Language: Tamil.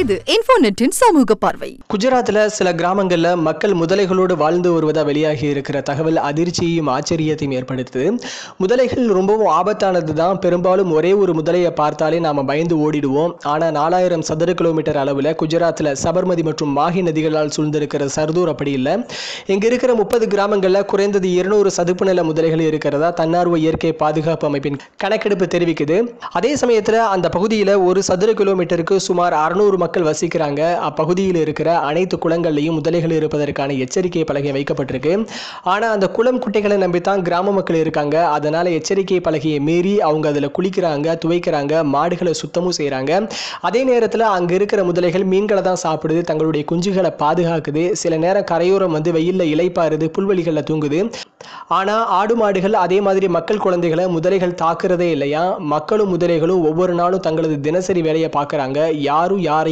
இது இன்ஃபோநெட்டின் சமூக பார்வை. குஜராத்தில் சில கிராமங்களில் மக்கள் முதலைகளோடு வாழ்ந்து வருவதாக வெளியாகி இருக்கிற தகவல் அதிர்ச்சியையும் ஆச்சரியத்தையும் ஏற்படுத்துது. முதலைகள் ரொம்பவும் ஆபத்தானது தான் பெரும்பாலும் ஒரே ஒரு முதலையை பார்த்தாலே நாம் பயந்து ஓடிடுவோம். ஆனால் நாலாயிரம் சதுர கிலோமீட்டர் அளவில் குஜராத்தில் சபர்மதி மற்றும் மாஹி நதிகளால் சூழ்ந்திருக்கிற சர்தூர் அப்படி இல்லை. இங்கே இருக்கிற முப்பது கிராமங்களில் குறைந்தது இருநூறு சதுப்பு நில முதலைகள் இருக்கிறதா தன்னார்வ இயற்கை பாதுகாப்பு அமைப்பின் கணக்கெடுப்பு தெரிவிக்குது. அதே சமயத்தில் அந்த பகுதியில் ஒரு சதுர கிலோமீட்டருக்கு சுமார் அறுநூறு மக்கள் வசிக்கிறாங்க. அப்பகுதியில் இருக்கிற அனைத்து குளங்கள்லையும் முதலைகள் இருப்பதற்கான எச்சரிக்கை பலகை வைக்கப்பட்டிருக்கு. ஆனால் அந்த குளம் குட்டைகளை நம்பித்தான் கிராம மக்கள் இருக்காங்க. அதனால எச்சரிக்கை பலகையை மீறி அவங்க அதில் குளிக்கிறாங்க துவைக்கிறாங்க மாடுகளை சுத்தமும் செய்கிறாங்க அதே நேரத்தில் அங்கே இருக்கிற முதலைகள் மீன்களை தான் சாப்பிடுது. தங்களுடைய குஞ்சுகளை பாதுகாக்குது. சில நேரம் கரையோரம் வந்து வெயிலில் இலைப்பாருது புல்வெளிகளில் தூங்குது. ஆனால் ஆடு மாடுகள் அதே மாதிரி மக்கள் குழந்தைகளை முதலைகள் தாக்குறதே இல்லையா? மக்களும் முதலைகளும் ஒவ்வொரு நாளும் தங்களது தினசரி வேலையை பார்க்குறாங்க. யாரும் யாரையும்